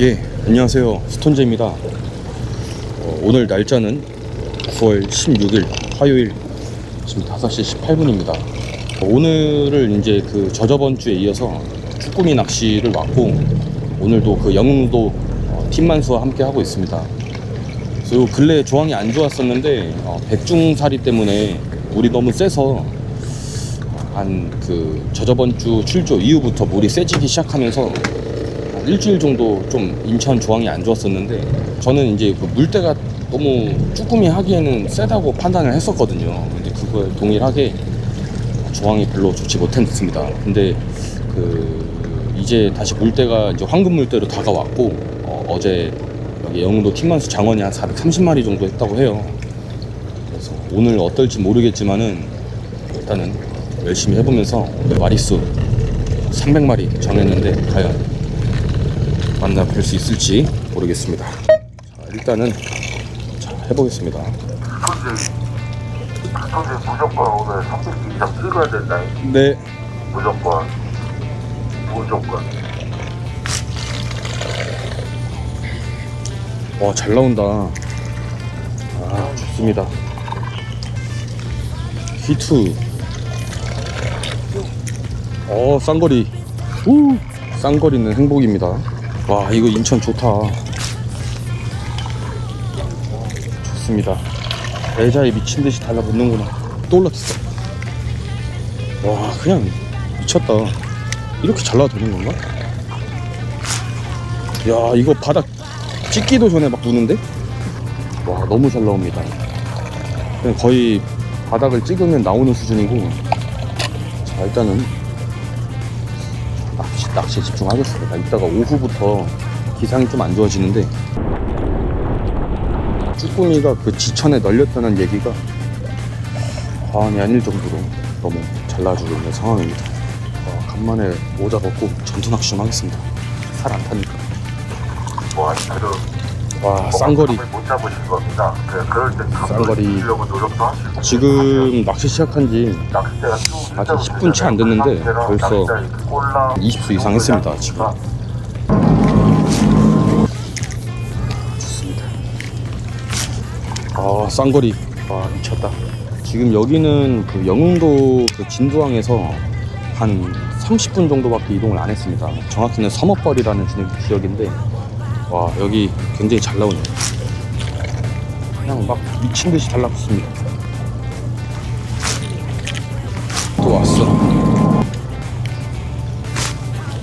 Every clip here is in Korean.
예, 안녕하세요. 스톤제입니다. 어, 오늘 날짜는 9월 16일 화요일 지금 5시 18분입니다. 오늘을 이제 그 저저번 주에 이어서 쭈꾸미 낚시를 왔고 오늘도 그 영흥도 어, 팀만수와 함께 하고 있습니다. 요 근래 조항이 안 좋았었는데 어, 백중사리 때문에 물이 너무 세서 한 그 저저번 주 출조 이후부터 물이 세지기 시작하면서 한 일주일 정도 좀 인천 조항이 안 좋았었는데 저는 이제 그 물때가 너무 쭈꾸미 하기에는 세다고 판단을 했었거든요. 근데 그거에 동일하게 조항이 별로 좋지 못했습니다. 근데 그 이제 다시 물때가 이제 황금 물때로 다가왔고 어, 제 여기 영흥도 팀만수 장원이 한 430마리 정도 했다고 해요. 그래서 오늘 어떨지 모르겠지만은 일단은 열심히 해보면서 오늘 마리수 300마리 정했는데 과연 만나 뵐 수 있을지 모르겠습니다. 자, 일단은 자, 해보겠습니다. 스톤지 스톤지 무조건 오늘 300개 이상 찍어야 된다 네. 무조건 무조건 와, 잘 나온다. 아, 좋습니다. 히트. 어, 쌍거리. 우! 쌍거리는 행복입니다. 와, 이거 인천 좋다. 좋습니다. 애자에 미친 듯이 달라붙는구나. 또 올라탔어. 와, 그냥 미쳤다. 이렇게 잘 나와도 되는 건가? 야, 이거 바닥 찍기도 전에 막 무는데? 와 너무 잘 나옵니다 그냥 거의 바닥을 찍으면 나오는 수준이고 자 일단은 낚시, 낚시에 집중하겠습니다. 이따가 오후부터 기상이 좀 안 좋아지는데 쭈꾸미가 그 지천에 널렸다는 얘기가 과언이 아닐 정도로 너무 잘 나와주고 있는 상황입니다. 와, 간만에 모자 벗고 전투 낚시 좀 하겠습니다. 살 안 타니까. 와 쌍거리. 못 잡으신 겁니다 그, 그럴 때 쌍거리. 노력도 하시고 지금 낚시 시작한 지 낚싯대가 쭉 아직 10분 채안 됐는데 벌써 20수 이상 했습니다, 지금. 좋습니다. 아, 쌍거리. 와, 미쳤다. 지금 여기는 그 영흥도 그 진도항에서 한 30분 정도밖에 이동을 안 했습니다. 정확히는 서머벌이라는 지- 지역인데, 와, 여기 굉장히 잘 나오네요. 그냥 막 미친 듯이 잘 나왔습니다. 또 왔어.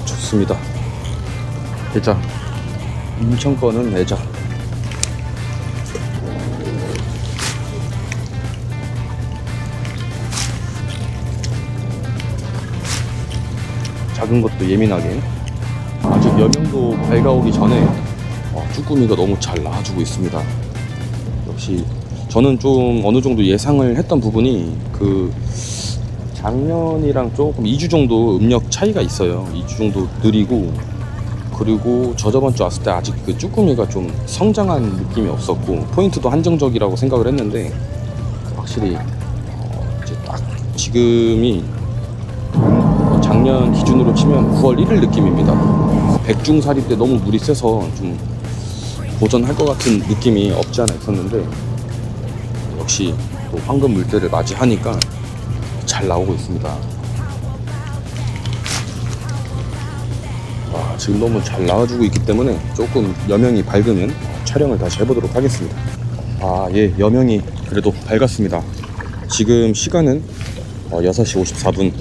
좋습니다. 애자. 인천 거는 애자. 작은 것도 예민하게. 아직 여명도 밝아오기 전에 어, 쭈꾸미가 너무 잘 나와주고 있습니다. 역시 저는 좀 어느 정도 예상을 했던 부분이 그 작년이랑 조금 2주 정도 음력 차이가 있어요. 2주 정도 느리고 그리고 저저번 주 왔을 때 아직 그 쭈꾸미가 좀 성장한 느낌이 없었고 포인트도 한정적이라고 생각을 했는데 확실히 어 이제 딱 지금이 작년 기준으로 치면 9월 1일 느낌입니다. 백중살이 때 너무 물이 세서 좀 도전할 것 같은 느낌이 없지 않아 있었는데 역시 또 황금 물때를 맞이하니까 잘 나오고 있습니다. 와, 지금 너무 잘 나와주고 있기 때문에 조금 여명이 밝으면 촬영을 다시 해보도록 하겠습니다. 아, 예, 여명이 그래도 밝았습니다. 지금 시간은 어, 6시 54분.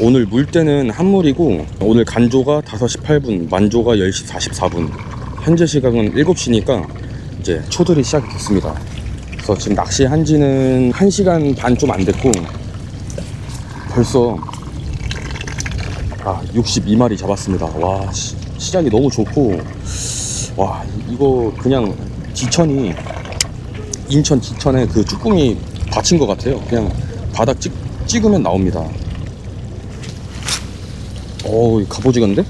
오늘 물때는 한물이고 오늘 간조가 5시 8분, 만조가 10시 44분. 현재 시각은 7시니까 이제 초들이 시작이 됐습니다. 그래서 지금 낚시한 지는 1시간 반 좀 안 됐고 벌써 아 62마리 잡았습니다 와 시, 시작이 너무 좋고 와 이거 그냥 지천이 인천 지천에 그 쭈꾸미 받친 것 같아요 그냥 바닥 찍, 찍으면 나옵니다 어우 갑오징어인데?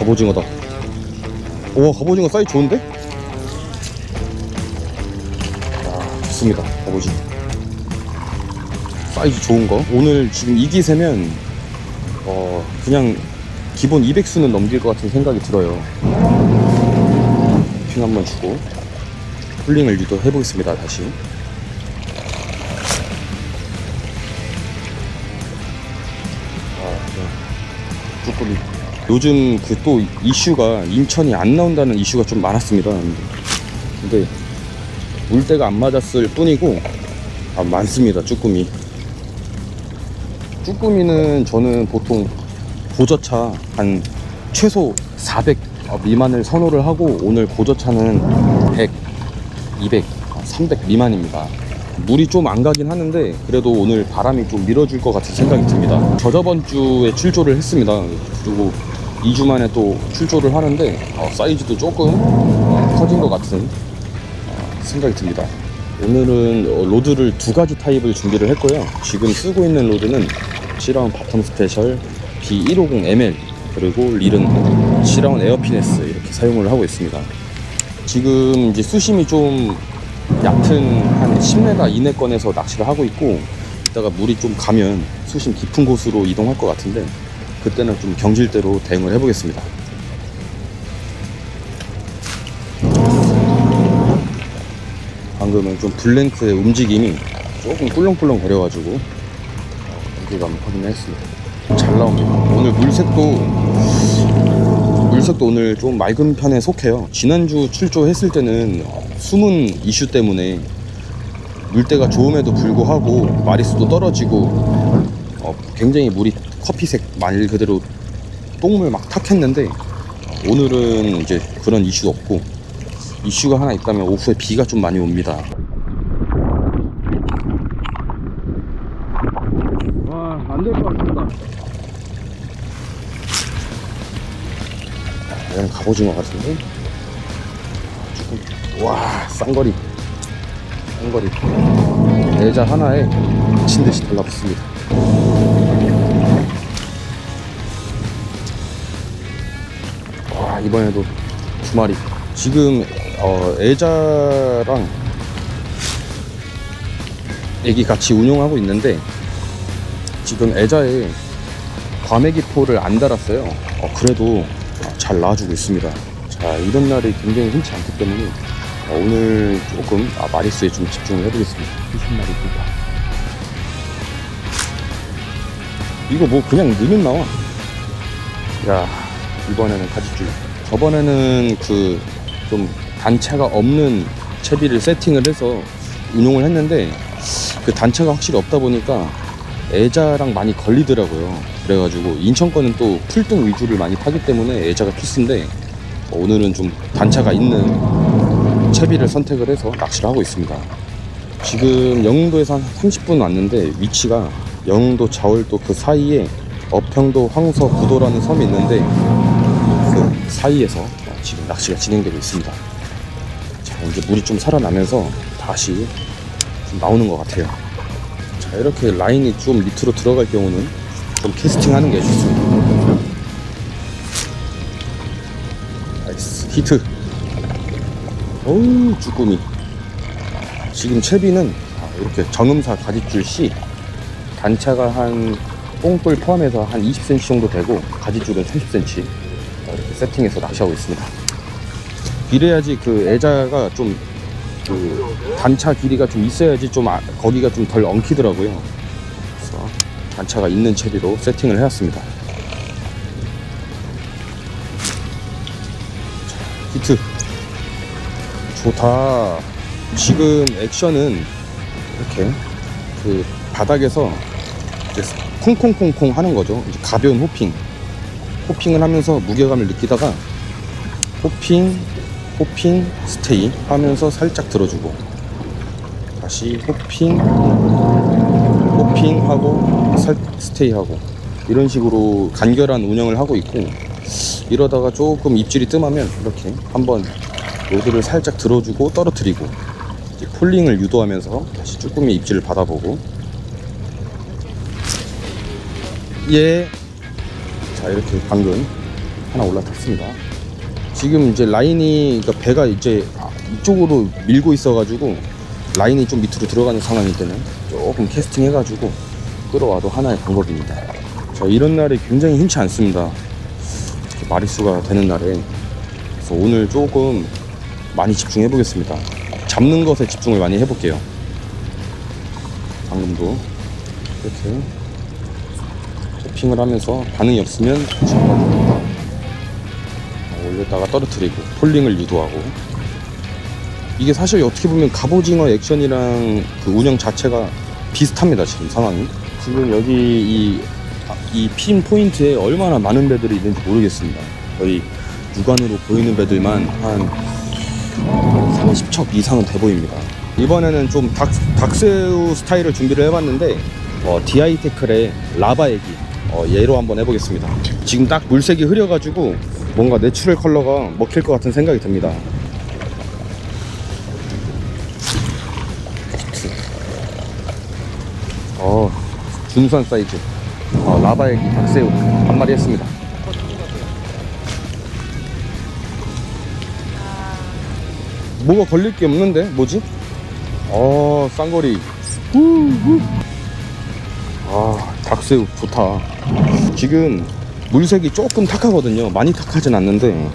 갑오징어다 오 갑오징어 사이즈 좋은데? 아 좋습니다 갑오징어 사이즈 좋은 거 오늘 지금 이 기세면 어 그냥 기본 200수는 넘길 것 같은 생각이 들어요. 핑 한번 주고 쿨링을 유도해 보겠습니다. 다시. 아, 네. 쭈꾸미. 요즘 그 또 이슈가 인천이 안 나온다는 이슈가 좀 많았습니다. 근데 물때가 안 맞았을 뿐이고 아, 많습니다. 쭈꾸미. 쭈꾸미는 저는 보통 고저차 한 최소 400 미만을 선호를 하고 오늘 고저차는 100, 200, 300 미만입니다. 물이 좀 안 가긴 하는데 그래도 오늘 바람이 좀 밀어줄 것 같은 생각이 듭니다. 저저번 주에 출조를 했습니다. 그리고 2주 만에 또 출조를 하는데 어, 사이즈도 조금 어, 커진 것 같은 어, 생각이 듭니다. 오늘은 어, 로드를 두 가지 타입을 준비를 했고요. 지금 쓰고 있는 로드는 시라운 바텀 스페셜 B150ML 그리고 릴은 시라운 에어피네스 이렇게 사용을 하고 있습니다. 지금 이제 수심이 좀 얕은 한 10m 이내권에서 낚시를 하고 있고 이따가 물이 좀 가면 수심 깊은 곳으로 이동할 것 같은데 그때는 좀 경질대로 대응을 해보겠습니다. 방금은 좀 블랭크의 움직임이 조금 꿀렁꿀렁 거려가지고 연기감 확인했습니다. 잘 나옵니다. 오늘 물색도 물색도 오늘 좀 맑은 편에 속해요. 지난주 출조했을 때는 숨은 이슈 때문에 물때가 좋음에도 불구하고 마리수도 떨어지고 어, 굉장히 물이 커피색 말 그대로 똥물 막 탁했는데 오늘은 이제 그런 이슈가 없고 이슈가 하나 있다면 오후에 비가 좀 많이 옵니다. 와, 안 될 것 같습니다. 이건 갑오징어 같은데? 조금, 와, 쌍거리. 쌍거리. 애자 하나에 미친 듯이 달라붙습니다. 이번에도 두 마리. 지금, 어, 애자랑 애기 같이 운용하고 있는데, 지금 애자에 과메기포를 안 달았어요. 어, 그래도 어, 잘 나와주고 있습니다. 자, 이런 날이 굉장히 흔치 않기 때문에 어, 오늘 조금 아, 마리수에 좀 집중을 해보겠습니다. 20마리 니다 이거 뭐 그냥 넣으면 나와. 야, 이번에는 가지줄. 저번에는 그 좀 단차가 없는 채비를 세팅을 해서 운용을 했는데 그 단차가 확실히 없다 보니까 애자랑 많이 걸리더라고요. 그래가지고 인천 거는 또 풀등 위주를 많이 타기 때문에 애자가 어, 오늘은 좀 단차가 있는 채비를 선택을 해서 낚시를 하고 있습니다. 지금 영흥도에서 한 30분 왔는데 위치가 영흥도 자월도 그 사이에 어평도 황서 구도라는 섬이 있는데 그 사이에서 지금 낚시가 진행되고 있습니다. 자 이제 물이 좀 살아나면서 다시 좀 나오는 것 같아요. 자 이렇게 라인이 좀 밑으로 들어갈 경우는 좀 캐스팅 하는 게 좋습니다. 나이스 히트. 어우 쭈꾸미. 지금 채비는 아, 이렇게 정음사 가지줄 C 단차가 한 뽕돌 포함해서 한 20cm 정도 되고 가지줄은 30cm 이렇게 세팅해서 낚시하고 있습니다. 이래야지 그 애자가 좀 그 단차 길이가 좀 있어야지 좀 아- 거기가 좀 덜 엉키더라고요. 그래서 단차가 있는 채비로 세팅을 해왔습니다. 자, 히트. 좋다. 지금 액션은 이렇게 그 바닥에서 콩콩콩콩 하는 거죠. 가벼운 호핑. 호핑을 하면서 무게감을 느끼다가 호핑, 호핑, 스테이 하면서 살짝 들어주고 다시 호핑, 호핑하고 살 스테이하고 이런 식으로 간결한 운영을 하고 있고 이러다가 조금 입질이 뜸하면 이렇게 한번 로드를 살짝 들어주고 떨어뜨리고 이제 폴링을 유도하면서 다시 쭈꾸미 입질을 받아보고 예. 자 이렇게 방금 하나 올라탔습니다. 지금 이제 라인이 그러니까 배가 이제 이쪽으로 밀고 있어 가지고 라인이 좀 밑으로 들어가는 상황일 때는 조금 캐스팅 해 가지고 끌어와도 하나의 방법입니다. 자 이런 날이 굉장히 흔치 않습니다. 마리수가 되는 날에 그래서 오늘 조금 많이 집중해 보겠습니다. 잡는 것에 집중을 많이 해 볼게요. 방금도 이렇게 토 핑을 하면서 반응이 없으면 잡아줍니다. 어, 올렸다가 떨어뜨리고 폴링을 유도하고. 이게 사실 어떻게 보면 갑오징어 액션이랑 그 운영 자체가 비슷합니다 지금 상황이. 지금 여기 이, 이핀 포인트에 얼마나 많은 배들이 있는지 모르겠습니다. 거의 육안으로 보이는 배들만 한 30척 이상은 돼 보입니다. 이번에는 좀 닭, 닭새우 스타일을 준비를 해봤는데 어, 디아이테클의 라바 애기 어, 얘로 한번 해보겠습니다 지금 딱 물색이 흐려가지고 뭔가 내추럴 컬러가 먹힐 것 같은 생각이 듭니다 어, 준수한 사이즈. 어, 라바애기 박새우 한 마리 했습니다. 뭐가 걸릴 게 없는데? 뭐지? 어, 쌍거리. 아, 닭새우 좋다. 지금 물색이 조금 탁하거든요. 많이 탁하진 않는데,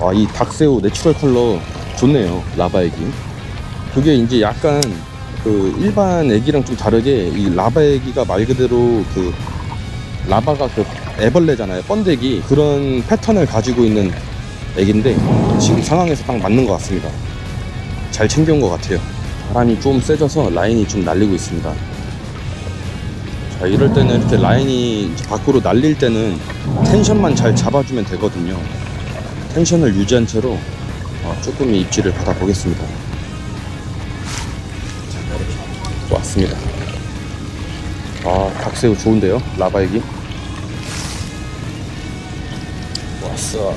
와, 이 닭새우 내추럴 컬러 좋네요. 라바 애기. 그게 이제 약간 그 일반 애기랑 좀 다르게 이 라바 애기가 말 그대로 그 라바가 그 애벌레잖아요 번데기 그런 패턴을 가지고 있는 애기인데 지금 상황에서 딱 맞는 것 같습니다 잘 챙겨온 것 같아요 바람이 좀 세져서 라인이 좀 날리고 있습니다 자 이럴 때는 이렇게 라인이 밖으로 날릴 때는 텐션만 잘 잡아주면 되거든요 텐션을 유지한 채로 어, 조금의 입질을 받아 보겠습니다 왔습니다. 아, 닭새우 좋은데요? 라바액이. 왔어.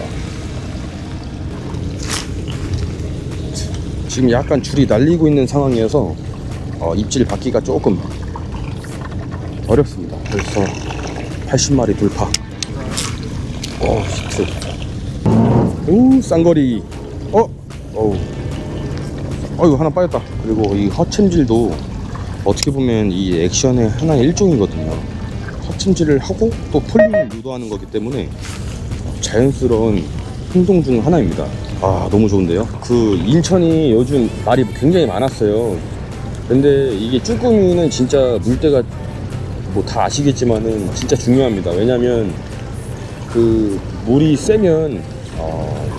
지금 약간 줄이 날리고 있는 상황이어서 어, 입질 받기가 조금 어렵습니다. 벌써 80마리 돌파. 오, 히트. 오, 쌍거리. 어? 어우. 어이구, 하나 빠졌다. 그리고 이 허챔질도 어떻게 보면 이 액션의 하나의 일종이거든요. 허침질을 하고 또 폴링을 유도하는 거기 때문에 자연스러운 행동 중 하나입니다. 아 너무 좋은데요. 그 인천이 요즘 말이 굉장히 많았어요. 근데 이게 쭈꾸미는 진짜 물때가 뭐 다 아시겠지만은 진짜 중요합니다. 왜냐면 그 물이 세면 어,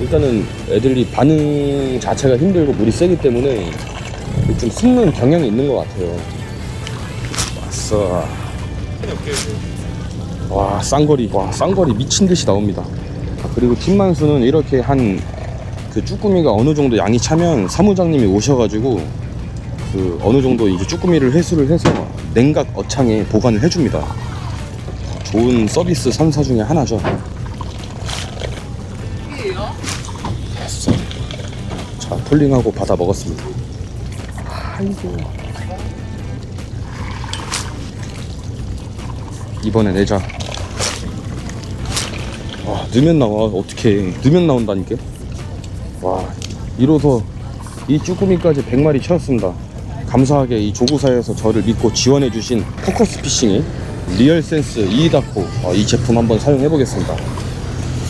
일단은 애들이 반응 자체가 힘들고 물이 세기 때문에 좀 숨는 경향이 있는 것 같아요. 왔어. 와, 쌍거리. 와, 쌍거리 미친 듯이 나옵니다. 아, 그리고 팀만수는 이렇게 한 그 쭈꾸미가 어느 정도 양이 차면 사무장님이 오셔가지고 그 어느 정도 이제 쭈꾸미를 회수를 해서 냉각 어창에 보관을 해줍니다. 좋은 서비스 선사 중에 하나죠. 됐어. 자, 폴링하고 받아 먹었습니다. 아이고. 이번에 내자. 와, 넣으면 나와. 어떻게 넣으면 나온다니까? 와, 이로써 이 쭈꾸미까지 100마리 채웠습니다. 감사하게 이 조구사에서 저를 믿고 지원해주신 포커스 피싱의 리얼 센스 이이다코 어, 이 제품 한번 사용해 보겠습니다.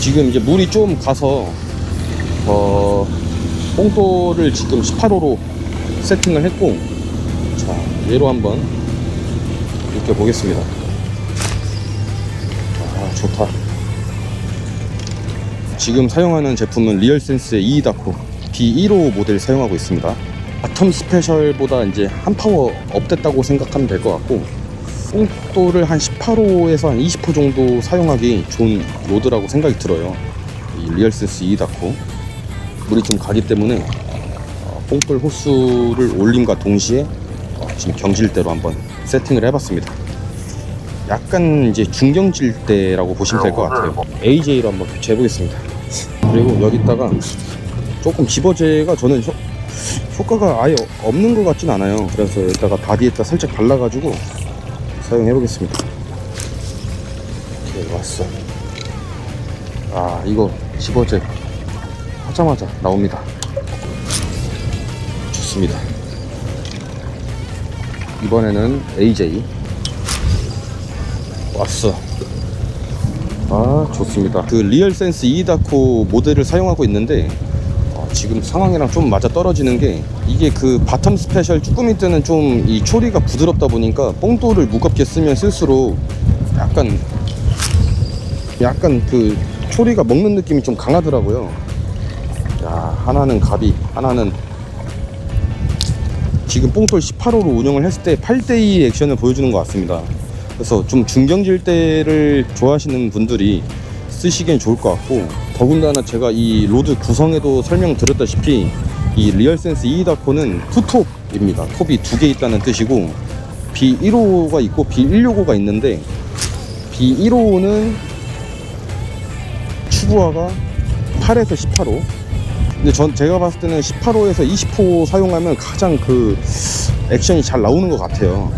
지금 이제 물이 좀 가서 어, 뽕돌을 지금 18호로 세팅을 했고 자 얘로 한번 느껴 보겠습니다. 아 좋다. 지금 사용하는 제품은 리얼센스의 이이다코 B15 모델 사용하고 있습니다 바텀 스페셜보다 이제 한 파워 업됐다고 생각하면 될 것 같고 뽕돌을 한 18호에서 한 20호 정도 사용하기 좋은 로드라고 생각이 들어요 이 리얼센스 이이다코 물이 좀 가기 때문에 뽕돌 호수를 올림과 동시에 어, 지금 경질대로 한번 세팅을 해봤습니다. 약간 이제 중경질대라고 보시면 될 것 같아요. AJ로 한번 교체해 보겠습니다. 그리고 여기다가 조금 집어제가 저는 효, 효과가 아예 없는 것 같진 않아요. 그래서 여기다가 바디에다 살짝 발라가지고 사용해 보겠습니다. 이렇게 왔어. 아 이거 집어제 하자마자 나옵니다. 좋습니다. 이번에는 AJ 왔어. 아 좋습니다 그 리얼센스 이다코 모델을 사용하고 있는데 어, 지금 상황이랑 좀 맞아 떨어지는 게 이게 그 바텀 스페셜 쭈꾸미 때는 좀 이 초리가 부드럽다 보니까 뽕돌을 무겁게 쓰면 쓸수록 약간 약간 그 초리가 먹는 느낌이 좀 강하더라고요. 야 하나는 가비 하나는 지금 뽕돌 18호로 운영을 했을 때 8대2 액션을 보여주는 것 같습니다. 그래서 좀 중경질 대를 좋아하시는 분들이 쓰시기엔 좋을 것 같고 더군다나 제가 이 로드 구성에도 설명드렸다시피 이 리얼센스 이다코는 투톱입니다. 톱이 두 개 있다는 뜻이고 B1호가 있고 B165가 있는데 B1호는 추구화가 8에서 18호 근데 전 제가 봤을 때는 18호에서 20호 사용하면 가장 그 액션이 잘 나오는 것 같아요.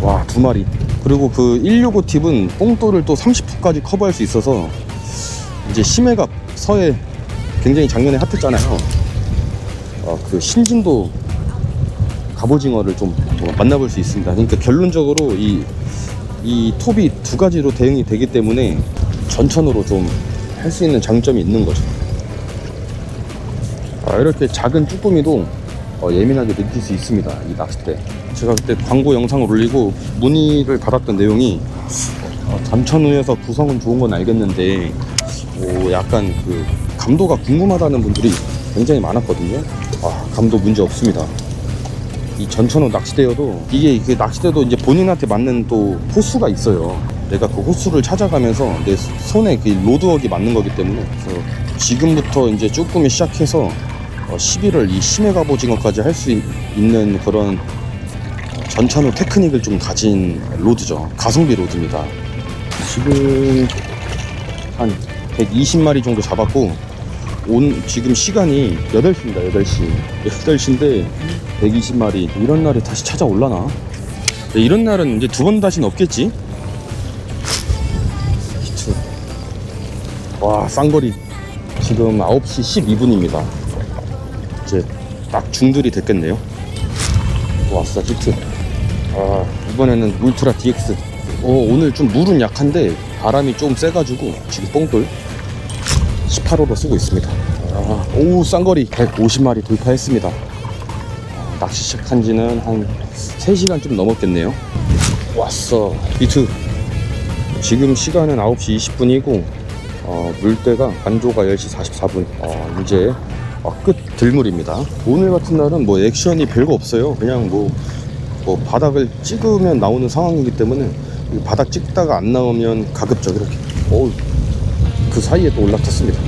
와 두 마리 그리고 그 165 팁은 뽕돌을 또 30호까지 커버할 수 있어서 이제 심해갑 서해 굉장히 작년에 핫했잖아요. 어, 그 신진도 갑오징어를 좀 만나볼 수 있습니다. 그러니까 결론적으로 이, 이 톱이 두 가지로 대응이 되기 때문에 전천으로 좀 할 수 있는 장점이 있는 거죠. 아, 이렇게 작은 쭈꾸미도 어, 예민하게 느낄 수 있습니다. 이 낚싯대. 제가 그때 광고 영상을 올리고 문의를 받았던 내용이 어, 잠천우에서 구성은 좋은 건 알겠는데 오, 약간 그 감도가 궁금하다는 분들이 굉장히 많았거든요. 아, 감도 문제 없습니다. 이 전천후 낚싯대여도 이게 그 낚싯대도 이제 본인한테 맞는 또 호수가 있어요. 내가 그 호수를 찾아가면서 내 손에 그 로드웍이 맞는 거기 때문에 그래서 지금부터 이제 쭈꾸미 시작해서 어, 11월 이 심해 갑오징어까지 할 수 있는 그런 전천후 테크닉을 좀 가진 로드죠. 가성비 로드입니다. 지금 한 120마리 정도 잡았고 온 지금 시간이 8시입니다. 8시. 8시인데 120마리. 이런 날이 다시 찾아올라나? 네, 이런 날은 이제 두 번 다시는 없겠지? 와, 쌍거리. 지금 9시 12분입니다. 딱 중들이 됐겠네요. 왔어, 히트. 아, 이번에는 울트라 DX. 어, 오늘 좀 물은 약한데 바람이 좀 세가지고 지금 뽕돌 18호로 쓰고 있습니다. 아, 오, 쌍거리 150마리 돌파했습니다. 아, 낚시 시작한 지는 한 3시간 좀 넘었겠네요. 왔어. 비트. 지금 시간은 9시 20분이고, 어, 물때가 간조가 10시 44분. 어, 이제 어, 끝 들물입니다. 오늘 같은 날은 뭐 액션이 별거 없어요. 그냥 뭐, 뭐 바닥을 찍으면 나오는 상황이기 때문에 이 바닥 찍다가 안 나오면 가급적 이렇게. 오, 그 사이에 또 올라탔습니다.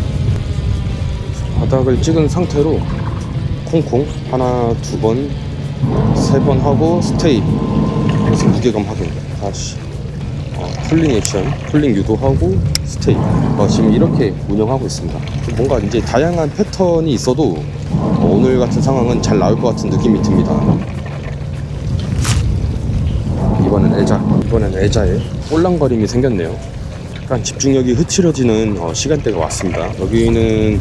바닥을 찍은 상태로 콩콩 하나 두 번 세 번 하고 스테이 무게감 확인 다시 어, 풀링 액션 풀링 유도하고 스테이. 어, 지금 이렇게 운영하고 있습니다. 좀 뭔가 이제 다양한 패턴이 있어도 어, 오늘 같은 상황은 잘 나올 것 같은 느낌이 듭니다. 이번엔 애자. 이번엔 애자에 꼴랑거림이 생겼네요. 약간 집중력이 흐트러지는 어, 시간대가 왔습니다. 여기는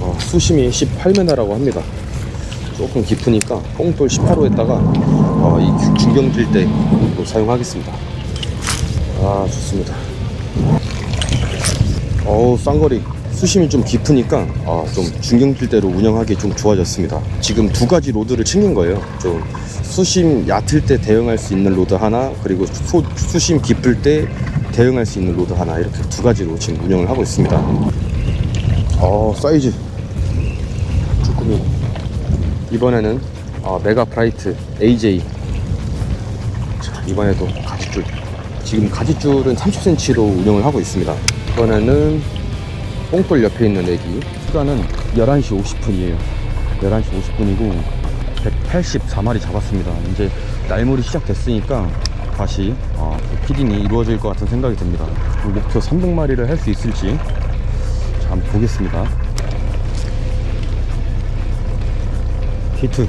어, 수심이 18m라고 합니다. 조금 깊으니까 뽕돌 18호에다가 어, 이 중경질 때또 사용하겠습니다. 아 좋습니다. 어우 쌍거리 수심이 좀 깊으니까 어, 좀 중경질 때로 운영하기 좀 좋아졌습니다. 지금 두 가지 로드를 챙긴 거예요. 좀 수심 얕을 때 대응할 수 있는 로드 하나 그리고 수, 수심 깊을 때 대응할 수 있는 로드 하나 이렇게 두 가지로 지금 운영을 하고 있습니다. 어 사이즈 쭈꾸미 이번에는 어, 메가 브라이트 AJ 자, 이번에도 가 지금 가지줄은 30cm로 운영을 하고 있습니다 이번에는 뽕돌 옆에 있는 애기 시간은 11시 50분이에요 11시 50분이고 184마리 잡았습니다 이제 날물이 시작됐으니까 다시 어, 피딩이 이루어질 것 같은 생각이 듭니다 목표 300마리를 할 수 있을지 자, 한번 보겠습니다. 히트.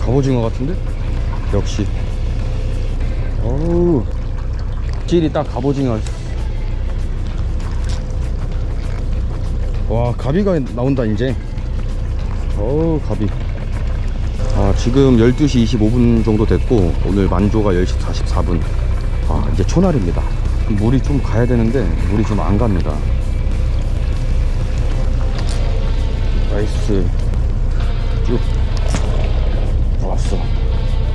갑오징어 같은데? 역시. 어우. 질이 딱 갑오징어. 와, 가비가 나온다, 이제. 어우, 가비. 아, 지금 12시 25분 정도 됐고 오늘 만조가 10시 44분. 아 이제 초날입니다. 물이 좀 가야 되는데 물이 좀 안 갑니다. 나이스. 쭉. 왔어.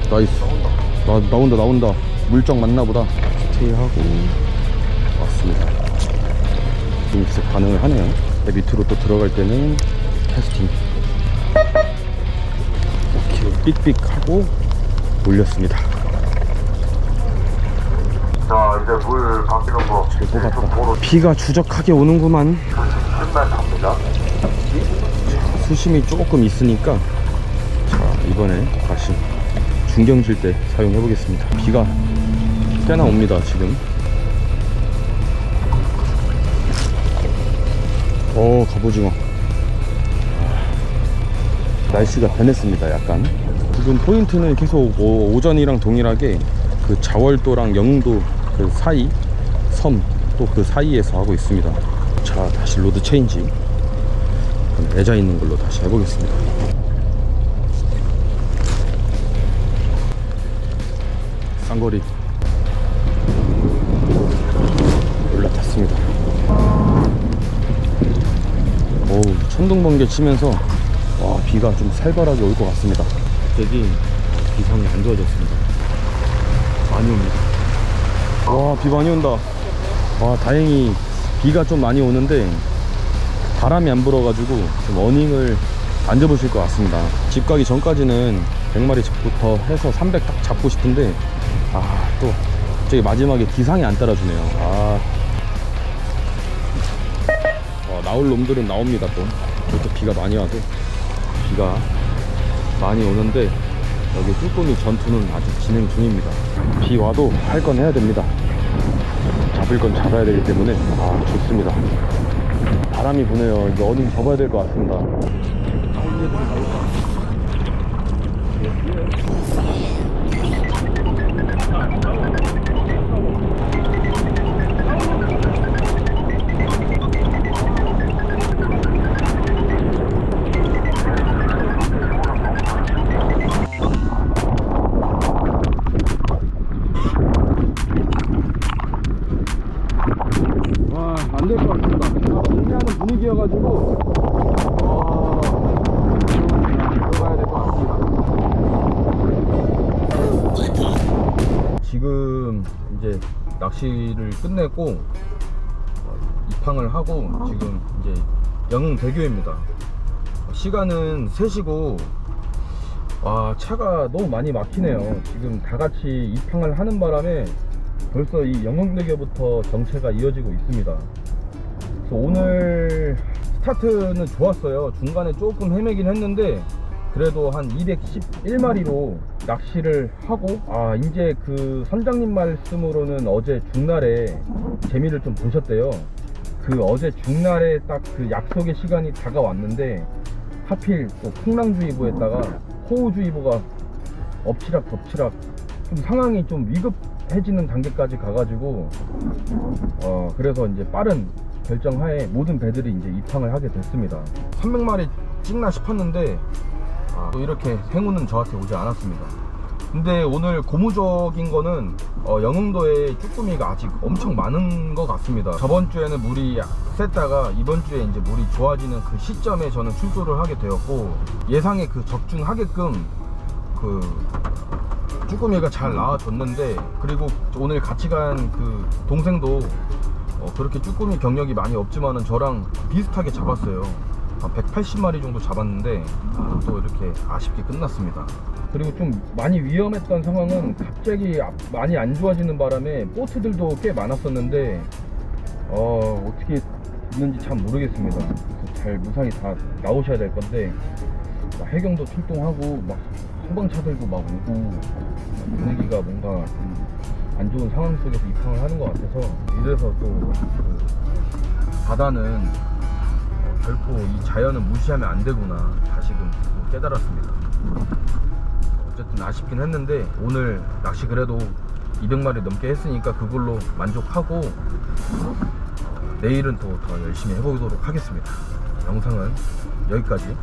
나이스. 나, 나온다 나온다. 물정 맞나 보다 스테이하고 왔습니다. 지금 이제 반응을 하네요. 배 밑으로 또 들어갈 때는 캐스팅. 오케이. 삑삑 하고 올렸습니다. 자, 이제 물 바뀌는 거. 잘좀 뽑았다. 비가 추적하게 오는구만. 신발 갑니다. 수심이 조금 있으니까 자 이번에 다시 중경질 때 사용해 보겠습니다. 비가 꽤나 옵니다 지금. 오 갑오징어. 아, 날씨가 변했습니다 약간. 지금 포인트는 계속 오, 오전이랑 동일하게 그 자월도랑 영도 그 사이 섬 또 그 사이에서 하고 있습니다. 자 다시 로드 체인지. 애자 있는 걸로 다시 해보겠습니다. 쌍거리 천둥 번개 치면서 와 비가 좀 살벌하게 올 것 같습니다. 갑자기 비상이 안 좋아졌습니다. 많이 옵니다. 와비 많이 온다. 와 다행히 비가 좀 많이 오는데 바람이 안 불어가지고 좀 어닝을 안 잡으실 것 같습니다. 집 가기 전까지는 100마리부터 해서 300 딱 잡고 싶은데 아 또 갑자기 마지막에 기상이 안 따라주네요. 아 나올 놈들은 나옵니다 또. 이렇게 비가 많이 와도 비가 많이 오는데 여기 쭈꾸미 전투는 아직 진행 중입니다. 비 와도 할 건 해야 됩니다. 잡을 건 잡아야 되기 때문에 아 좋습니다. 바람이 부네요. 이제 어딘 접어야 될 것 같습니다. 분위기여가지고, 와, 들어가야 될 것 같습니다. 지금 이제 낚시를 끝내고, 어, 입항을 하고, 지금 이제 영흥 대교입니다. 시간은 3시고, 와, 차가 너무 많이 막히네요. 지금 다 같이 입항을 하는 바람에 벌써 이 영흥대교부터 정체가 이어지고 있습니다. 그래서 오늘 스타트는 좋았어요. 중간에 조금 헤매긴 했는데 그래도 한 211마리로 낚시를 하고 아 이제 그 선장님 말씀으로는 어제 중날에 재미를 좀 보셨대요. 그 어제 중날에 딱 그 약속의 시간이 다가왔는데 하필 또 풍랑주의보에다가 호우주의보가 엎치락 덮치락 좀 상황이 좀 위급해지는 단계까지 가가지고 어 그래서 이제 빠른 결정하에 모든 배들이 이제 입항을 하게 됐습니다. 300마리 찍나 싶었는데 아, 또 이렇게 행운은 저한테 오지 않았습니다. 근데 오늘 고무적인 거는 어, 영흥도에 쭈꾸미가 아직 엄청 많은 것 같습니다. 저번 주에는 물이 셌다가 이번 주에 이제 물이 좋아지는 그 시점에 저는 출조를 하게 되었고 예상에 그 적중하게끔 그 쭈꾸미가 잘 나와줬는데 그리고 오늘 같이 간 그 동생도 어, 그렇게 쭈꾸미 경력이 많이 없지만은 저랑 비슷하게 잡았어요. 한 180마리 정도 잡았는데 아, 또 이렇게 아쉽게 끝났습니다. 그리고 좀 많이 위험했던 상황은 갑자기 아- 많이 안 좋아지는 바람에 보트들도 꽤 많았었는데 어, 어떻게 있는지 참 모르겠습니다. 잘 무상히 다 나오셔야 될 건데 막 해경도 출동하고 막 소방차 들고 막 오고 분위기가 뭔가 좀 안 좋은 상황 속에서 입항을 하는 것 같아서 이래서 또 그 바다는 어, 결코 이 자연은 무시하면 안 되구나 다시금 또 깨달았습니다. 어쨌든 아쉽긴 했는데 오늘 낚시 그래도 200마리 넘게 했으니까 그걸로 만족하고 어, 내일은 또 더 열심히 해보도록 하겠습니다. 영상은 여기까지